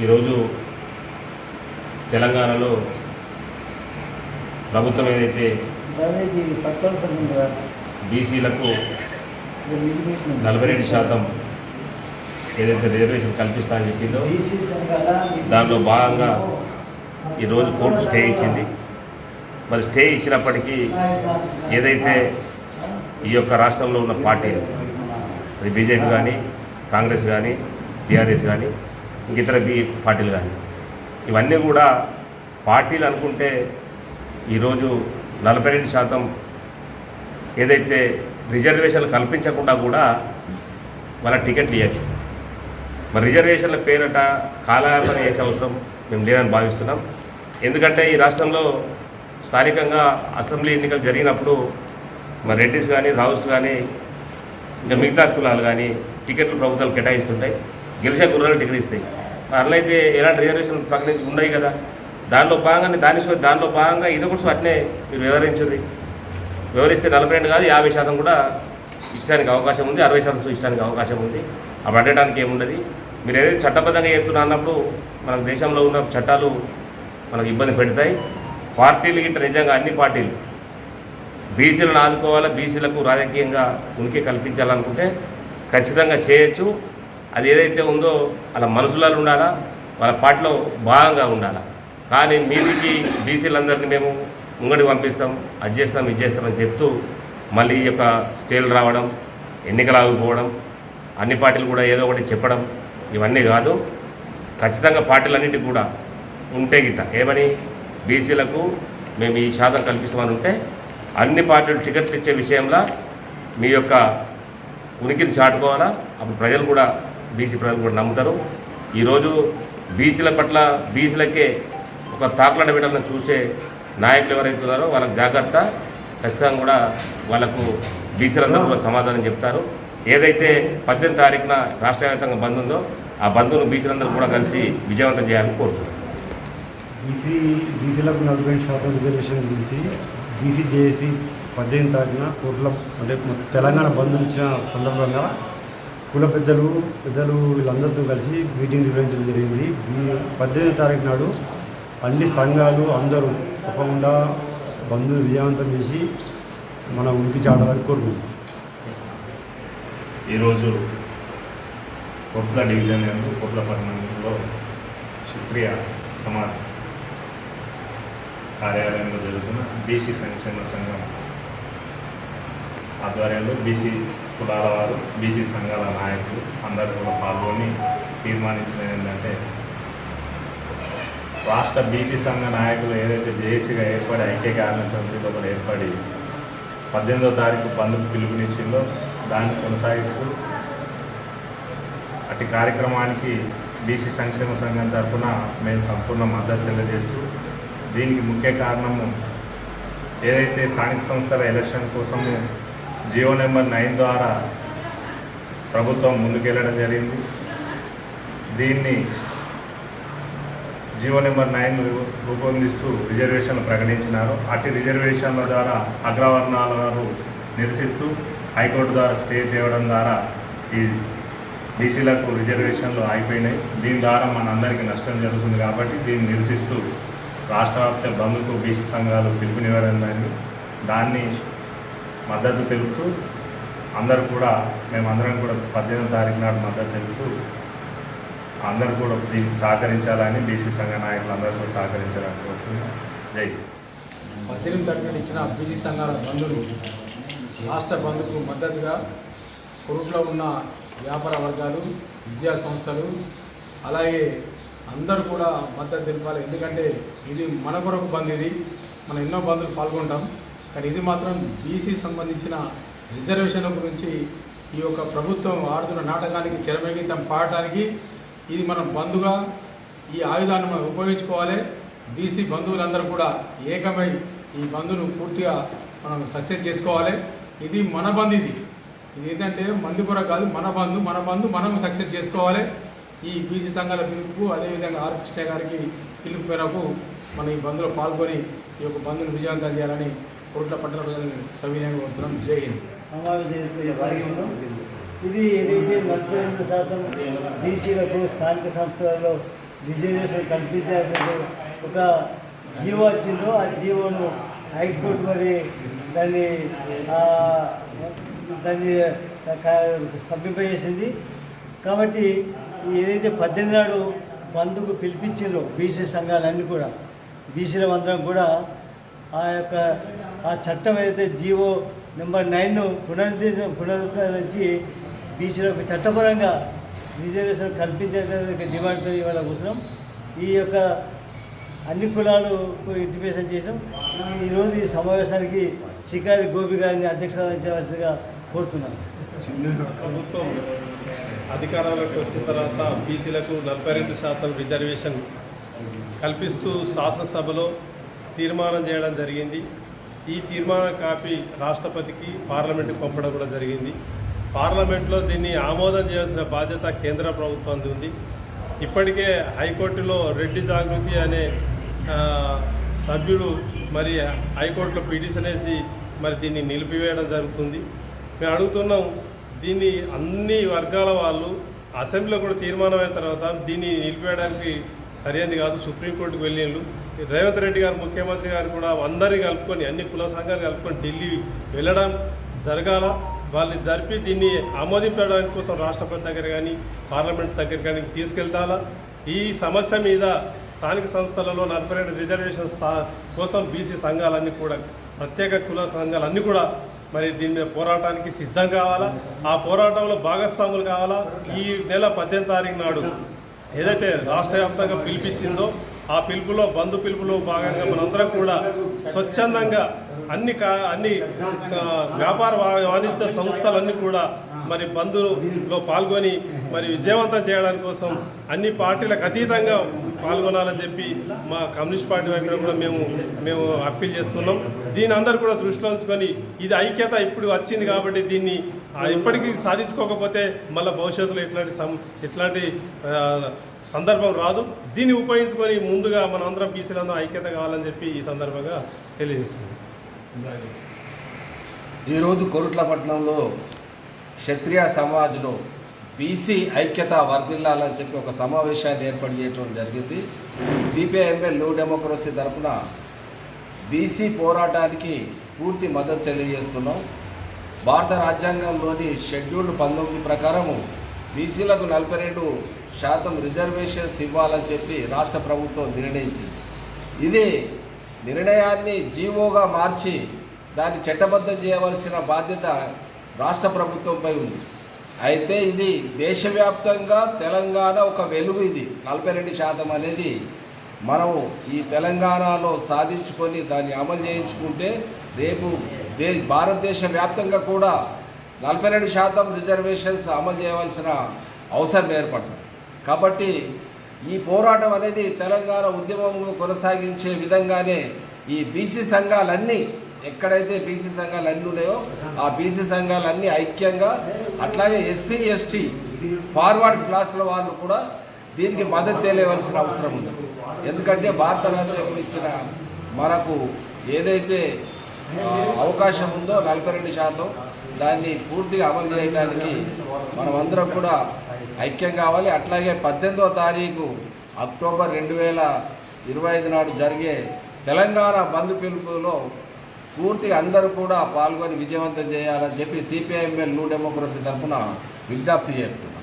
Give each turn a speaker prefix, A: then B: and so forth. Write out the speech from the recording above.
A: ఈరోజు తెలంగాణలో ప్రభుత్వం ఏదైతే బీసీలకు నలభై రెండు శాతం ఏదైతే రిజర్వేషన్ కల్పిస్తానని చెప్పిందో దానిలో భాగంగా ఈరోజు కోర్టు స్టే ఇచ్చింది. మరి స్టే ఇచ్చినప్పటికీ ఏదైతే ఈ యొక్క రాష్ట్రంలో ఉన్న పార్టీలు అది బీజేపీ కానీ కాంగ్రెస్ కానీ టీఆర్ఎస్ కానీ ఇతర బీ పార్టీలు కానీ. ఇవన్నీ కూడా పార్టీలు అనుకుంటే ఈరోజు నలభై రెండు శాతం ఏదైతే రిజర్వేషన్లు కల్పించకుండా కూడా వాళ్ళ టికెట్లు ఇవ్వచ్చు మరి రిజర్వేషన్ల పేరట కాలయాపన చేసే అవసరం మేము లేదని భావిస్తున్నాం. ఎందుకంటే ఈ రాష్ట్రంలో స్థానికంగా అసెంబ్లీ ఎన్నికలు జరిగినప్పుడు మరి రెడ్డిస్ కానీ రావుస్ కానీ ఇంకా మిగతా కులాలు కానీ టికెట్లు ప్రభుత్వాలు కేటాయిస్తుంటాయి. గెలిచే గుర్రాలు టికెట్ ఇస్తాయి మరి అట్లయితే ఎలాంటి రిజర్వేషన్ ప్రకటించి ఉన్నాయి కదా. దానిలో భాగంగానే దాని దానిలో భాగంగా ఇది కూడా అట్నే మీరు వివరించింది. వివరిస్తే నలభై రెండు కాదు యాభై శాతం కూడా ఇచ్చడానికి అవకాశం ఉంది అరవై శాతం ఇచ్చడానికి అవకాశం ఉంది. అవి అడగడానికి ఏముండదు? మీరు ఏదైతే చట్టబద్ధంగా చేస్తున్నా అన్నప్పుడు మన దేశంలో ఉన్న చట్టాలు మనకు ఇబ్బంది పెడతాయి. పార్టీలు గిట్ట నిజంగా అన్ని పార్టీలు బీసీలను ఆదుకోవాలా బీసీలకు రాజకీయంగా ఉనికి కల్పించాలనుకుంటే ఖచ్చితంగా చేయొచ్చు. అది ఏదైతే ఉందో అలా మనసులలో ఉండాలా వాళ్ళ పార్టీలో భాగంగా ఉండాలా. కానీ మీదికి బీసీలందరినీ మేము ముంగడికి పంపిస్తాం అది చేస్తాం ఇది చేస్తామని చెప్తూ మళ్ళీ ఈ యొక్క స్టేలు రావడం ఎన్నికలు ఆగిపోవడం అన్ని పార్టీలు కూడా ఏదో ఒకటి చెప్పడం ఇవన్నీ కాదు. ఖచ్చితంగా పార్టీలన్నిటికీ కూడా ఉంటే గిట్ట. ఏమని? బీసీలకు మేము ఈ శాతం కల్పిస్తామని ఉంటే అన్ని పార్టీలు టికెట్లు ఇచ్చే విషయంలో మీ యొక్క ఉనికిని చాటుకోవాలా? అప్పుడు ప్రజలు కూడా బీసీ ప్రజలు కూడా నమ్ముతారు. ఈరోజు బీసీల పట్ల బీసీలకే ఒక తాకులాడ పెట్టాలని చూసే నాయకులు ఎవరైతే ఉన్నారో వాళ్ళకి జాగ్రత్త. ఖచ్చితంగా కూడా వాళ్ళకు బీసీలందరూ కూడా సమాధానం చెప్తారు. ఏదైతే పద్దెనిమిది తారీఖున రాష్ట్ర వ్యాప్తంగా బంద్ ఉందో ఆ బంధువులు బీసీలందరూ కూడా కలిసి విజయవంతం చేయాలని కోరుతున్నాను
B: బీసీ బీసీలకు నలభై శాతం రిజర్వేషన్ గురించి బీసీ జేఏసీ పద్దెనిమిది తారీఖున కోర్టులో అంటే తెలంగాణ బంద్ ఇచ్చిన సందర్భంగా కుల పెద్దలు పెద్దలు వీళ్ళందరితో కలిసి మీటింగ్ నిర్వహించడం జరిగింది. పద్దెనిమిది తారీఖు నాడు అన్ని సంఘాలు అందరూ తప్పకుండా బంధువులు విజయవంతం చేసి మన ఉనికి చాటాలని కోరుకుంటున్నాం.
C: ఈరోజు కొట్ల డివిజన్ యందు కొట్ల పట్టణంలో సుప్రియ సమాజ్ కార్యాలయంలో జరుగుతున్న బీసీ సంక్షేమ సంఘం ఆధ్వర్యంలో బీసీ కులాల వారు బీసీ సంఘాల నాయకులు అందరూ కూడా పాల్గొని తీర్మానించినది ఏంటంటే రాష్ట్ర బీసీ సంఘ నాయకులు ఏదైతే జేఏసీగా ఏర్పడి ఐక్య కార్యాలయ సమితిలో కూడా ఏర్పడి పద్దెనిమిదో తారీఖు బంధుకు పిలుపునిచ్చిందో దాన్ని కొనసాగిస్తూ అటు కార్యక్రమానికి బీసీ సంక్షేమ సంఘం తరఫున మేము సంపూర్ణ మద్దతు తెలియజేస్తూ దీనికి ముఖ్య కారణము ఏదైతే స్థానిక సంస్థల ఎలక్షన్ కోసము జియో నెంబర్ నైన్ ద్వారా ప్రభుత్వం ముందుకెళ్ళడం జరిగింది. దీన్ని జియో నెంబర్ నైన్ రూపొందిస్తూ రిజర్వేషన్లు ప్రకటించినారు. అట్టి రిజర్వేషన్ల ద్వారా అగ్రవర్ణాల వారు నిరసిస్తూ హైకోర్టు ద్వారా స్టే తేవడం ద్వారా ఈ బీసీలకు రిజర్వేషన్లు అయిపోయినాయి దీని ద్వారా మనందరికీ నష్టం జరుగుతుంది కాబట్టి దీన్ని నిరసిస్తూ రాష్ట్ర వ్యాప్త బంధుకు బీసీ సంఘాలు పిలుపునివ్వడం దాన్ని మద్దతు తెలుపుతూ అందరూ కూడా మేమందరం కూడా పద్దెనిమిది తారీఖు నాడు మద్దతు తెలుపుతూ అందరూ కూడా దీనికి సహకరించాలని బీసీ సంఘ నాయకులు అందరూ కూడా సహకరించాలని కోరుతున్నాం. జై
D: పద్దెనిమిది తరగతి ఇచ్చిన బీసీ సంఘాల బంధులు రాష్ట్ర బంధుకు మద్దతుగా కొరుట్లో ఉన్న వ్యాపార వర్గాలు విద్యా సంస్థలు అలాగే అందరూ కూడా మద్దతు తెలిపాలి. ఎందుకంటే ఇది మన కొరకు బంద్ ఇది. మనం ఎన్నో బంధులు పాల్గొంటాం. కానీ ఇది మాత్రం బీసీ సంబంధించిన రిజర్వేషన్ల గురించి ఈ యొక్క ప్రభుత్వం ఆడుతున్న నాటకానికి చెరమేగితం పాడటానికి ఇది మనం బంధుగా ఈ ఆయుధాన్ని మనం ఉపయోగించుకోవాలి. బీసీ బంధువులందరూ కూడా ఏకమై ఈ బంధును పూర్తిగా మనం సక్సెస్ చేసుకోవాలి. ఇది మన బంధు ఇది. ఇది ఏంటంటే మంది కూడా కాదు మన బంధు మన బంధు మనం సక్సెస్ చేసుకోవాలి. ఈ బీసీ సంఘాల పిలుపుకు అదేవిధంగా ఆర్ కృష్ణ గారికి పిలుపు మేరకు మనం ఈ బంధులో పాల్గొని ఈ యొక్క బంధును విజయవంతం చేయాలని కోట్ల పట్టణ ప్రజలను సవినయంగా కోరుతున్నాం జై హింద్
E: సమావేశం ఇది ఏదైతే నలభై శాతం బీసీలకు స్థానిక సంస్థలలో రిజర్వేషన్ కల్పించాలంటే ఒక జీవో వచ్చిందో ఆ జీవోను హైకోర్టు మరి దాన్ని దాన్ని స్తంభింపజేసింది. కాబట్టి ఏదైతే పద్దెనిమిది నాడు బంధుకు పిలిపించిందో బీసీ సంఘాలన్నీ కూడా బీసీల అందరం కూడా ఆ యొక్క ఆ చట్టం ఏదైతే జీవో నెంబర్ నైన్ను పునరుద్ధ పునరుద్ధరించి బీసీలకు చట్టపరంగా రిజర్వేషన్ కల్పించడానికి డిమాండ్తో ఇవాళ అవసరం ఈ యొక్క అన్ని కులాలు ఇంటిమేషన్ చేసాం ఈ- ఈరోజు ఈ సమావేశానికి శికారి గోపి గారిని అధ్యక్ష వహించవలసిగా కోరుతున్నాను
F: ప్రభుత్వం అధికారంలోకి వచ్చిన తర్వాత బీసీలకు నలభై రెండు శాతం రిజర్వేషన్ కల్పిస్తూ శాసనసభలో తీర్మానం చేయడం జరిగింది. ఈ తీర్మాన కాపీ రాష్ట్రపతికి పార్లమెంట్కి పంపడం కూడా జరిగింది. పార్లమెంట్లో దీన్ని ఆమోదం చేయాల్సిన బాధ్యత కేంద్ర ప్రభుత్వం ఉంది. ఇప్పటికే హైకోర్టులో రెడ్డి జాగృతి అనే సభ్యుడు మరి హైకోర్టులో పిటిషన్ వేసి మరి దీన్ని నిలిపివేయడం జరుగుతుంది. మేము అడుగుతున్నాం దీన్ని అన్ని వర్గాల వాళ్ళు అసెంబ్లీలో కూడా తీర్మానం అయిన తర్వాత దీన్ని నిలిపివేయడానికి సరైనది కాదు. సుప్రీంకోర్టుకు వెళ్ళిండ్రు. రేవంత్ రెడ్డి గారు ముఖ్యమంత్రి గారు కూడా అందరినీ కలుపుకొని అన్ని కుల సంఘాలు కలుపుకొని ఢిల్లీ వెళ్ళడం జరగాల. వాళ్ళని జరిపి దీన్ని ఆమోదింపడానికి కోసం రాష్ట్రపతి దగ్గర కానీ పార్లమెంట్ దగ్గర కానీ తీసుకెళ్తాలా. ఈ సమస్య మీద స్థానిక సంస్థలలో నలభై రెండు రిజర్వేషన్ స్థా- కోసం బీసీ సంఘాలన్నీ కూడా ప్రత్యేక కుల సంఘాలన్నీ కూడా మరి దీని మీద పోరాటానికి సిద్ధం కావాలా? ఆ పోరాటంలో భాగస్వాములు కావాలా? ఈ నెల పద్దెనిమిది తారీఖు నాడు ఏదైతే రాష్ట్ర వ్యాప్తంగా పిలిపించిందో ఆ పిలుపులో బంధు పిలుపులో భాగంగా మనందరం కూడా స్వచ్ఛందంగా అన్ని కా అన్ని వ్యాపార వాణిజ్య సంస్థలన్నీ కూడా మరి బంధులో పాల్గొని మరి విజయవంతం చేయడానికి కోసం అన్ని పార్టీలకు అతీతంగా పాల్గొనాలని చెప్పి మా కమ్యూనిస్ట్ పార్టీ వైపు కూడా మేము మేము అప్పీల్ చేస్తున్నాం. దీని అందరూ కూడా దృష్టిలో ఉంచుకొని ఇది ఐక్యత ఇప్పుడు వచ్చింది కాబట్టి దీన్ని ఇప్పటికీ సాధించుకోకపోతే మళ్ళీ భవిష్యత్తులో ఇట్లాంటి సం ఇట్లాంటి సందర్భం రాదు. దీన్ని ఉపయోగించుకొని ముందుగా మనం అందరం బీసీలందరం ఐక్యత కావాలని చెప్పి ఈ సందర్భంగా తెలియజేస్తుంది
G: ఈరోజు కొరుట్లపట్నంలో క్షత్రియ సమాజ్లో బీసీ ఐక్యత వర్ధిల్లాలని చెప్పి ఒక సమావేశాన్ని ఏర్పాటు చేయడం జరిగింది. సిపిఐఎంఎల్ న్యూ డెమోక్రసీ తరపున బీసీ పోరాటానికి పూర్తి మద్దతు తెలియజేస్తున్నాం. భారత రాజ్యాంగంలోని షెడ్యూల్డ్ పంతొమ్మిది ప్రకారము బీసీలకు నలభై రెండు శాతం రిజర్వేషన్స్ ఇవ్వాలని చెప్పి రాష్ట్ర ప్రభుత్వం నిర్ణయించింది. ఇది నిర్ణయాన్ని జీవోగా మార్చి దాన్ని చట్టబద్ధం చేయవలసిన బాధ్యత రాష్ట్ర ప్రభుత్వంపై ఉంది. అయితే ఇది దేశవ్యాప్తంగా తెలంగాణ ఒక వెలుగు ఇది. నలభై రెండు శాతం అనేది మనము ఈ తెలంగాణలో సాధించుకొని దాన్ని అమలు చేయించుకుంటే రేపు దే భారతదేశ వ్యాప్తంగా కూడా నలభై రెండు శాతం రిజర్వేషన్స్ అమలు చేయవలసిన అవసరం ఏర్పడుతుంది. కాబట్టి ఈ పోరాటం అనేది తెలంగాణ ఉద్యమం కొనసాగించే విధంగానే ఈ బీసీ సంఘాలన్నీ ఎక్కడైతే బీసీ సంఘాలు అన్నీ ఉన్నాయో ఆ బీసీ సంఘాలన్నీ ఐక్యంగా అట్లాగే ఎస్సీ ఎస్టీ ఫార్వర్డ్ క్లాసుల వాళ్ళు కూడా దీనికి మద్దతు తెలియవలసిన అవసరం ఉంది. ఎందుకంటే భారత రాజ్యాంగం ఇచ్చిన మనకు ఏదైతే అవకాశం ఉందో నలభై రెండు శాతం దాన్ని పూర్తిగా అమలు చేయడానికి మనమందరం కూడా ఐక్యం కావాలి. అట్లాగే పద్దెనిమిదవ తారీఖు అక్టోబర్ రెండు వేల ఇరవై ఐదు నాడు జరిగే తెలంగాణ బంధు పిలుపులో పూర్తిగా అందరూ కూడా పాల్గొని విజయవంతం చేయాలని చెప్పి సిపిఐఎంఎల్ న్యూ డెమోక్రసీ తరఫున విజ్ఞప్తి చేస్తున్నాం.